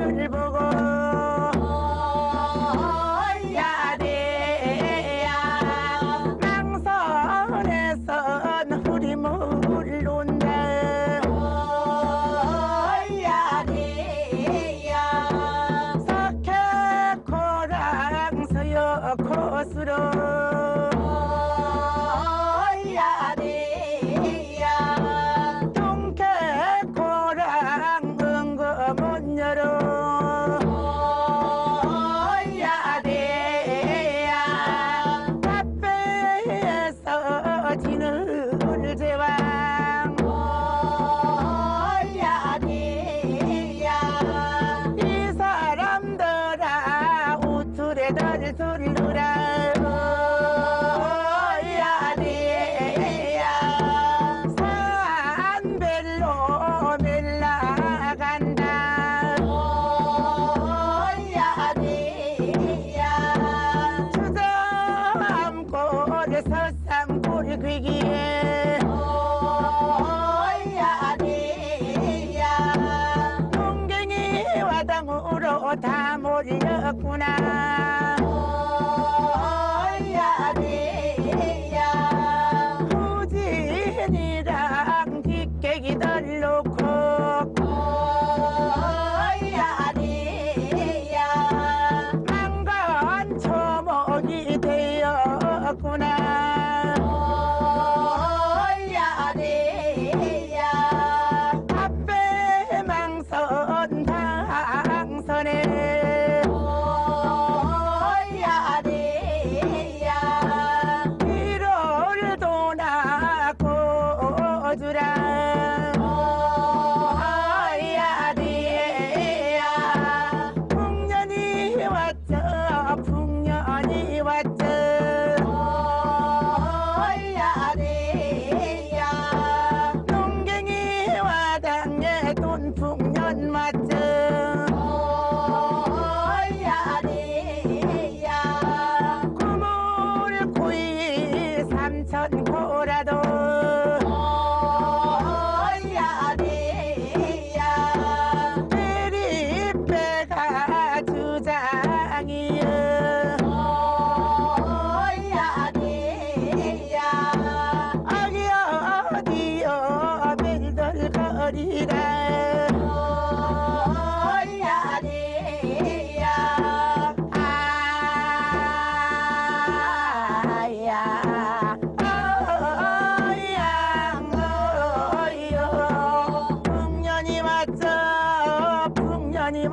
눈을 보고. 올야 돼야. 망선에선 우리 물론다 올야 어, 돼야. 석해코랑 서여코스로. Sidi Akuna.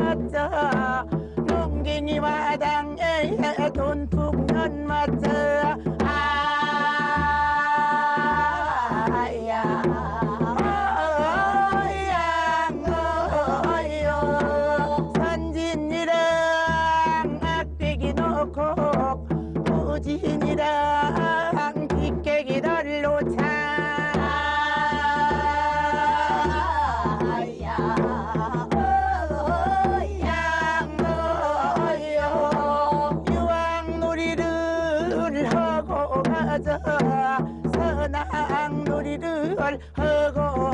왔죠 농갱이 마당에 돈 풍년 맞죠 아야 어양 어여. 선진이랑 악대기 놓고 우진 하고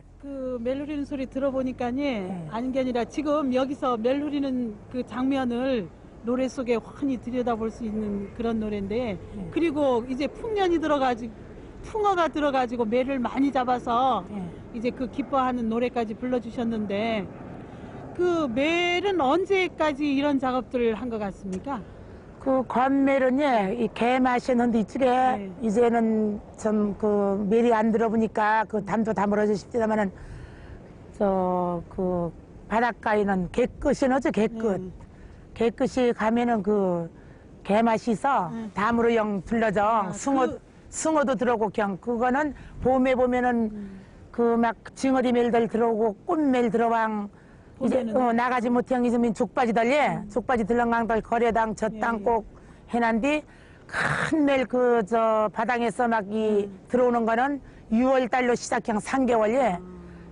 걸. 그 멜로리는 소리 들어보니까니 아닌 게 아니라 지금 여기서 멜로리는 그 장면을 노래 속에 환히 들여다볼 수 있는 그런 노래인데 그리고 이제 풍년이 들어가지 풍어가 들어가지고 매를 많이 잡아서 예. 이제 그 기뻐하는 노래까지 불러주셨는데 그 매는 언제까지 이런 작업들을 한 것 같습니까? 그 건멜은요, 이 개마시는 이쪽에 네. 이제는 좀그 멜이 안 들어보니까 그 담도 다 멀어지십니다만은 저 그 바닷가에는 개끝이 너죠 개끝. 네. 개끝이 가면은 그 개맛이 있어 네. 담으로 영 둘러져 아, 숭어 그- 숭어도 들어오고 그냥 그거는 봄에 보면은 음. 그막 징어리 멜들 들어오고 꽃멜 들어왕 이제. 어, 나가지 못한 이즈민 족바지 달래 족바지 들렁강들 거래당 저 예, 땅 예. 꼭 해난디 큰멜 그 저 바닥에서 막이 음. 들어오는 거는 6월 달로 시작한 3개월에 아.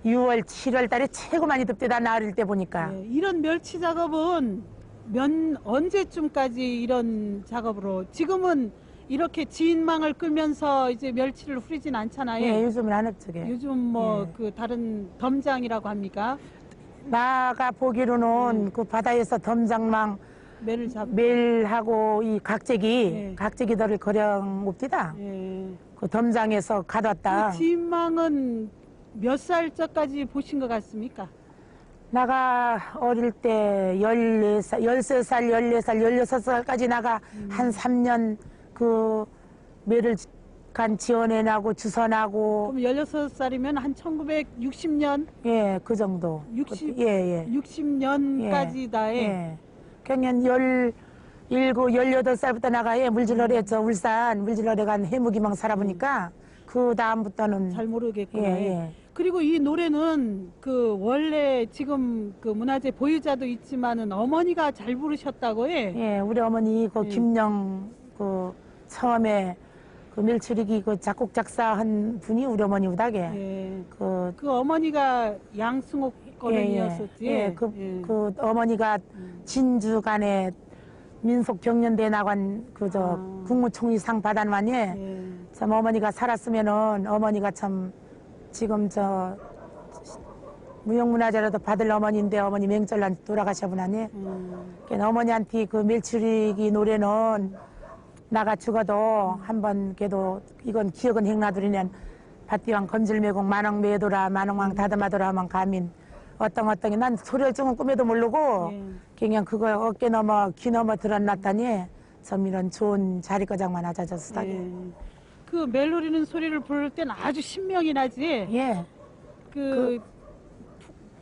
6월 7월 달에 최고 많이 덥대다 나을 때 보니까 네, 이런 멸치 작업은 면 언제쯤까지 이런 작업으로 지금은 이렇게 지인망을 끄면서 이제 멸치를 후리진 않잖아요. 예, 요즘은 안 업적에 요즘 뭐 예. 그 다른 덤장이라고 합니까? 나가 보기로는 음. 그 바다에서 덤장망 매를 잡. 멜하고 이 각재기 네. 각재기들을 거령 옵디다 예. 그 덤장에서 가뒀다 그 지인망은 몇 살까지 보신 것 같습니까? 나가 어릴 때 14살, 13살, 14살, 16살까지 나가 음. 한 3년 그 멜을 간 지원해나고 주선하고 그럼 16살이면 한 1960년, 예, 그 정도. 60 예, 예. 60년까지 다에 예. 경년 열 일곱, 열여덟 살부터 나가에 물질러래 저 울산 물질러래 간 해무기망 살아보니까 그 다음부터는 잘 모르겠구나. 예, 예. 그리고 이 노래는 그 원래 지금 그 문화재 보유자도 있지만은 어머니가 잘 부르셨다고 해. 예, 우리 어머니 그 예. 김영 그 처음에 그 밀치리기 그 작곡 작사한 분이 우리 어머니 우다게 예. 그 그 어머니가 양승옥 거른이었었지. 예, 예. 그, 예. 그 어머니가 음. 진주 간에 민속 경연대 나간 그저 아. 국무총리상 받아만이 예. 참 어머니가 살았으면은 어머니가 참 지금 저 무형문화재라도 받을 어머니인데 어머니 맹절난 돌아가셔 보나니 음. 그러니까 어머니한테 그 밀치리기 노래는 나가 죽어도 한번 걔도 이건 기억은 행나들이는 밭디왕 검질매공 만왕 매도라 만왕왕 다듬하더라 하면 가민 어떤 어떤 게난 조금 꿈에도 모르고 예. 그냥 그거 어깨 넘어 귀 넘어 들어놨다니 참 이런 좋은 자리거장만 하자졌어 예. 그 멜로리는 소리를 부를 때는 아주 신명이 나지. 예. 그,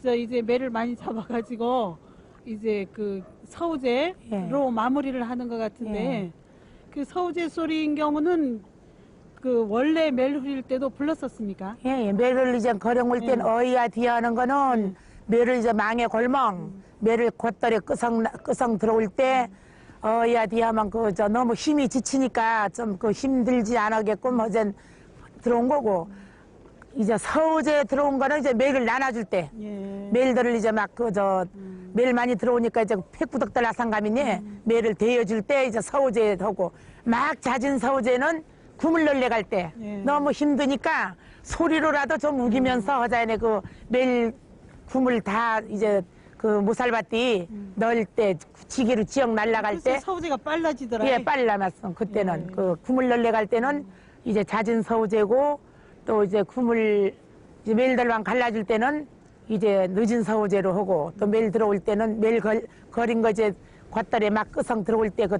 저 이제 매를 많이 잡아가지고 이제 그 서우제로 예. 마무리를 하는 것 같은데 예. 그 서우제 소리인 경우는 그 원래 멜 후릴 때도 불렀었습니까? 예, 예. 매를 이제 거령 올땐 예. 어이야 뒤야 하는 거는 매를 이제 망에 골멍 매를 곧다리 끄성 나- 끄성 들어올 때 어이야 뒤야만 그저 너무 힘이 지치니까 좀 그 힘들지 않겠끔 어젠 들어온 거고 이제 서우제 들어온 거는 이제 매를 나눠줄 때 예. 매일들을 이제 막 그저 매일 많이 들어오니까 이제 팩구덕들 아상감이니 매를 대여줄 때 이제 서우제 하고 막 잦은 서우제는 구물 널래 갈때 예. 너무 힘드니까 소리로라도 좀 우기면서 하자네 그 매일 구물 다 이제 그 모살밭이 넣을 때 지게로 지역 날라갈 때 서우제가 빨라지더라. 예, 남았어. 그때는 예. 그 구물 널래 갈 때는 이제 잦은 서우제고 또 이제 구물 이제 매일들만 갈라줄 때는 이제 늦은 서우제로 하고 또 매일 들어올 때는 매일 걸, 거린 거 이제 겉달에 막 끄성 들어올 때 그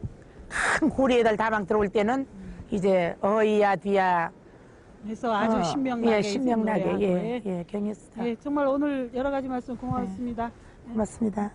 큰 고리에들 다방 들어올 때는 이제 어이야 뒤야 그래서 아주 어, 신명나게 예, 신명나게 노래하고, 예, 예, 경했습니다. 예, 정말 오늘 여러 가지 말씀 고맙습니다. 고맙습니다.